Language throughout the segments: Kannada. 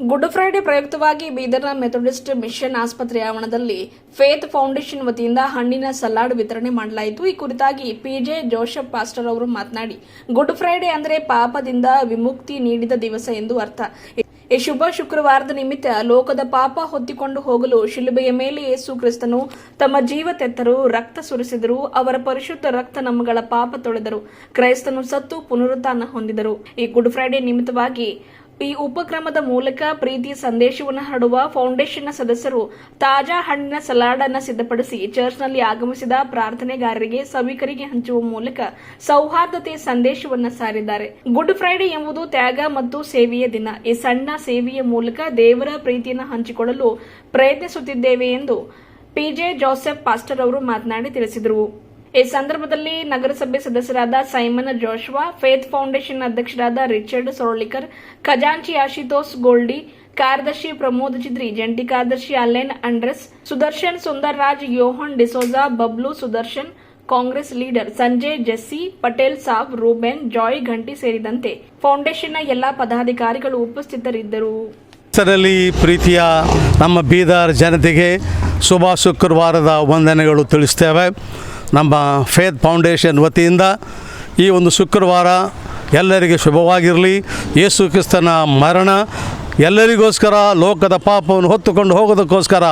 ಗುಡ್ ಫ್ರೈಡೆ ಪ್ರಯುಕ್ತವಾಗಿ ಬೀದರ್ನ ಮೆಥೋಡಿಸ್ಟ್ ಮಿಷನ್ ಆಸ್ಪತ್ರೆ ಆವರಣದಲ್ಲಿ ಫೇತ್ ಫೌಂಡೇಶನ್ ವತಿಯಿಂದ ಹಣ್ಣಿನ ಸಲಾಡ್ ವಿತರಣೆ ಮಾಡಲಾಯಿತು. ಈ ಕುರಿತಾಗಿ ಪಿಜೆ ಜೋಸೆಫ್ ಪಾಸ್ಟರ್ ಅವರು ಮಾತನಾಡಿ, ಗುಡ್ ಫ್ರೈಡೆ ಅಂದರೆ ಪಾಪದಿಂದ ವಿಮುಕ್ತಿ ನೀಡಿದ ದಿವಸ ಎಂದು ಅರ್ಥ. ಈ ಶುಭ ಶುಕ್ರವಾರದ ನಿಮಿತ್ತ ಲೋಕದ ಪಾಪ ಹೊತ್ತಿಕೊಂಡು ಹೋಗಲು ಶಿಲುಬೆಯ ಮೇಲೆ ಯೇಸು ಕ್ರಿಸ್ತನು ತಮ್ಮ ಜೀವ ತೆತ್ತರು, ರಕ್ತ ಸುರಿಸಿದರು, ಅವರ ಪರಿಶುದ್ಧ ರಕ್ತ ನಮ್ಮಗಳ ಪಾಪ ತೊಳೆದರು. ಕ್ರೈಸ್ತನು ಸತ್ತು ಪುನರುತ್ಥಾನ ಹೊಂದಿದರು. ಈ ಗುಡ್ ಫ್ರೈಡೆ ನಿಮಿತ್ತವಾಗಿ ಈ ಉಪಕ್ರಮದ ಮೂಲಕ ಪ್ರೀತಿಯ ಸಂದೇಶವನ್ನು ಹರಡುವ ಫೌಂಡೇಶನ್ನ ಸದಸ್ಯರು ತಾಜಾ ಹಣ್ಣಿನ ಸಲಾಡ್ ಅನ್ನು ಸಿದ್ಧಪಡಿಸಿ ಚರ್ಚ್ನಲ್ಲಿ ಆಗಮಿಸಿದ ಪ್ರಾರ್ಥನೆಗಾರರಿಗೆ ಸಭಿಕರಿಗೆ ಹಂಚುವ ಮೂಲಕ ಸೌಹಾರ್ದತೆ ಸಂದೇಶವನ್ನು ಸಾರಿದ್ದಾರೆ. ಗುಡ್ ಫ್ರೈಡೆ ಎಂಬುದು ತ್ಯಾಗ ಮತ್ತು ಸೇವೆಯ ದಿನ. ಈ ಸಣ್ಣ ಸೇವೆಯ ಮೂಲಕ ದೇವರ ಪ್ರೀತಿಯನ್ನು ಹಂಚಿಕೊಳ್ಳಲು ಪ್ರಯತ್ನಿಸುತ್ತಿದ್ದೇವೆ ಎಂದು ಪಿಜೆ ಜೋಸೆಫ್ ಪಾಸ್ಟರ್ ಅವರು ಮಾತನಾಡಿ ತಿಳಿಸಿದರು. ಈ ಸಂದರ್ಭದಲ್ಲಿ ನಗರಸಭೆ ಸದಸ್ಯರಾದ ಸೈಮನ್ ಜೋಶ್ವಾ, ಫೇತ್ ಫೌಂಡೇಶನ್ ಅಧ್ಯಕ್ಷರಾದ ರಿಚರ್ಡ್ ಸೊರಳಿಕರ್ ಖಜಾಂಚಿ ಆಶಿತೋಸ್ ಗೋಲ್ಡಿ, ಕಾರ್ಯದರ್ಶಿ ಪ್ರಮೋದ್ ಚಿದ್ರಿ, ಜಂಟಿ ಕಾರ್ಯದರ್ಶಿ Allen Andres, Sudarshan Sundar Raj Yohan D'Souza, Bablu Sudarshan, Congress leader Sanjay Jessie, Patel Saab, Reuben, Joy Ghanti ಸೇರಿದಂತೆ ಫೌಂಡೇಶನ್ನ ಎಲ್ಲಾ ಪದಾಧಿಕಾರಿಗಳು ಉಪಸ್ಥಿತರಿದ್ದರು. ಪ್ರೀತಿಯ ನಮ್ಮ ಬೀದರ್ ಜನತೆಗೆ ಶುಭ ಶುಕ್ರವಾರದ ವಂದನೆಗಳು ತಿಳಿಸ್ತೇವೆ. ನಮ್ಮ ಫೇತ್ ಫೌಂಡೇಶನ್ ವತಿಯಿಂದ ಈ ಒಂದು ಶುಕ್ರವಾರ ಎಲ್ಲರಿಗೆ ಶುಭವಾಗಿರಲಿ. ಯೇಸು ಕ್ರಿಸ್ತನ ಮರಣ ಎಲ್ಲರಿಗೋಸ್ಕರ, ಲೋಕದ ಪಾಪವನ್ನು ಹೊತ್ತುಕೊಂಡು ಹೋಗೋದಕ್ಕೋಸ್ಕರ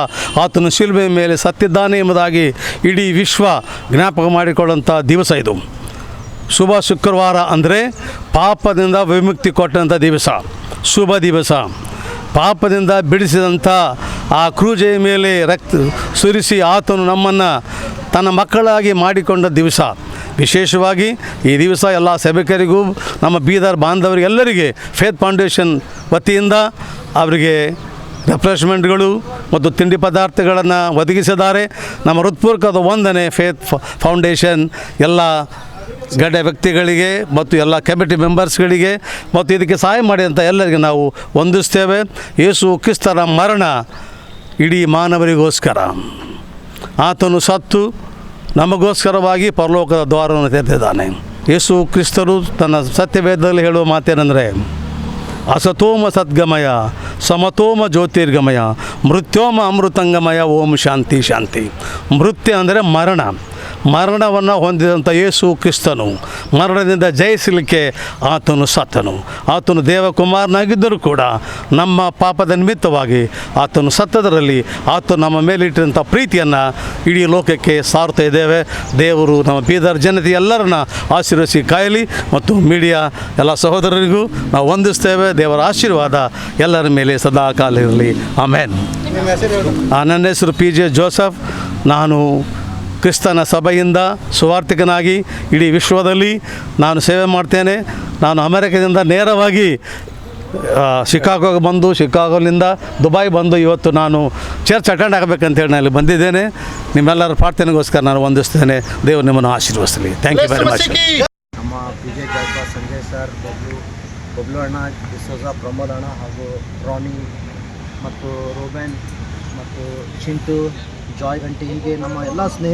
ಆತನ ಶಿಲ್ಬೆ ಮೇಲೆ ಸತ್ತಿದ್ದಾನೆ ಎಂಬುದಾಗಿ ಇಡೀ ವಿಶ್ವ ಜ್ಞಾಪಕ ಮಾಡಿಕೊಳ್ಳುವಂಥ ದಿವಸ ಇದು. ಶುಭ ಶುಕ್ರವಾರ ಅಂದರೆ ಪಾಪದಿಂದ ವಿಮುಕ್ತಿ ಕೊಟ್ಟಂಥ ದಿವಸ. ಶುಭ ದಿವಸ. ಪಾಪದಿಂದ ಬಿಡಿಸಿದಂಥ ಆ ಕ್ರೂಜೆಯ ಮೇಲೆ ರಕ್ತ ಸುರಿಸಿ ಆತನು ನಮ್ಮನ್ನು ತನ್ನ ಮಕ್ಕಳಾಗಿ ಮಾಡಿಕೊಂಡ ದಿವಸ. ವಿಶೇಷವಾಗಿ ಈ ದಿವಸ ಎಲ್ಲ ಸಭಿಕರಿಗೂ, ನಮ್ಮ ಬೀದರ್ ಬಾಂಧವರಿಗೆ ಎಲ್ಲರಿಗೆ ಫೇತ್ ಫೌಂಡೇಶನ್ ವತಿಯಿಂದ ಅವರಿಗೆ ರೆಫ್ರೆಶ್ಮೆಂಟ್ಗಳು ಮತ್ತು ತಿಂಡಿ ಪದಾರ್ಥಗಳನ್ನು ಒದಗಿಸಿದ್ದಾರೆ. ನಮ್ಮ ಹೃತ್ಪೂರ್ವಕದ ವಂದನೆ ಫೇತ್ ಫೌಂಡೇಶನ್ ಎಲ್ಲ ಗಡ್ಡೆ ವ್ಯಕ್ತಿಗಳಿಗೆ ಮತ್ತು ಎಲ್ಲ ಕಮಿಟಿ ಮೆಂಬರ್ಸ್ಗಳಿಗೆ ಮತ್ತು ಇದಕ್ಕೆ ಸಹಾಯ ಮಾಡಿದಂಥ ಎಲ್ಲರಿಗೆ ನಾವು ವಂದಿಸ್ತೇವೆ. ಯೇಸು ಕ್ರಿಸ್ತರ ಮರಣ ಇಡೀ ಮಾನವರಿಗೋಸ್ಕರ. ಆತನು ಸತ್ತು ನಮಗೋಸ್ಕರವಾಗಿ ಪರಲೋಕದ ದ್ವಾರವನ್ನು ತೆರೆದಿದ್ದಾನೆ. ಯೇಸು ಕ್ರಿಸ್ತರು ತನ್ನ ಸತ್ಯವೇದದಲ್ಲಿ ಹೇಳುವ ಮಾತೇನೆಂದರೆ, ಅಸತೋಮ ಸದ್ಗಮಯ, ಸಮತೋಮ ಜ್ಯೋತಿರ್ಗಮಯ, ಮೃತ್ಯೋಮ ಅಮೃತಂಗಮಯ, ಓಂ ಶಾಂತಿ ಶಾಂತಿ. ಮೃತ್ಯ ಅಂದರೆ ಮರಣ. ಮರಣವನ್ನು ಹೊಂದಿದಂಥ ಯೇಸು ಕ್ರಿಸ್ತನು. ಮರಣದಿಂದ ಜಯಿಸಲಿಕ್ಕೆ ಆತನು ಸತ್ತನು. ಆತನು ದೇವಕುಮಾರನಾಗಿದ್ದರೂ ಕೂಡ ನಮ್ಮ ಪಾಪದ ನಿಮಿತ್ತವಾಗಿ ಆತನು ಸತ್ತದರಲ್ಲಿ ಆತ ನಮ್ಮ ಮೇಲಿಟ್ಟಿರುವಂಥ ಪ್ರೀತಿಯನ್ನು ಇಡೀ ಲೋಕಕ್ಕೆ ಸಾರ್ತಾ ಇದ್ದೇವೆ. ದೇವರು ನಮ್ಮ ಬೀದರ್ ಜನತೆ ಎಲ್ಲರನ್ನ ಆಶೀರ್ವಸಿ ಕಾಯಲಿ ಮತ್ತು ಮೀಡಿಯಾ ಎಲ್ಲ ಸಹೋದರರಿಗೂ ನಾವು ವಂದಿಸ್ತೇವೆ. ದೇವರ ಆಶೀರ್ವಾದ ಎಲ್ಲರ ಮೇಲೆ ಸದಾ ಕಾಲ ಇರಲಿ. ಆಮೇನ್. ಆ, ನನ್ನ ಹೆಸರು ಪಿ ಜೆ ಜೋಸಫ್. ನಾನು ಕ್ರಿಸ್ತನ ಸಭೆಯಿಂದ ಸುವಾರ್ಥಿಕನಾಗಿ ಇಡೀ ವಿಶ್ವದಲ್ಲಿ ನಾನು ಸೇವೆ ಮಾಡ್ತೇನೆ. ನಾನು ಅಮೆರಿಕದಿಂದ ನೇರವಾಗಿ ಶಿಕಾಗೋಗೆ ಬಂದು, ಶಿಕಾಗೋಲಿಂದ ದುಬೈ ಬಂದು ಇವತ್ತು ನಾನು ಚರ್ಚ್ ಅಟೆಂಡ್ ಆಗಬೇಕಂತೇಳಿ ನಾನು ಬಂದಿದ್ದೇನೆ. ನಿಮ್ಮೆಲ್ಲರ ಪ್ರಾರ್ಥನೆಗೋಸ್ಕರ ನಾನು ವಂದಿಸ್ತೇನೆ. ದೇವರು ನಿಮ್ಮನ್ನು ಆಶೀರ್ವದಿಸಲಿ. ಥ್ಯಾಂಕ್ ಯು ವೆರಿ ಮಚ್ ನಮ್ಮ P J Sanjay sir, Bablu Bablu ಅಣ್ಣ, ಡಿಸೋಜ, ಪ್ರಮೋದ್ ಅಣ್ಣ ಹಾಗೂ ರಾನಿ ಮತ್ತು ರೋಬೆನ್ ಮತ್ತು ಚಿಂಟು, ಜಾಯ್ ಗಂಟಿ ಹೀಗೆ ನಮ್ಮ ಎಲ್ಲ ಸ್ನೇಹಿತರು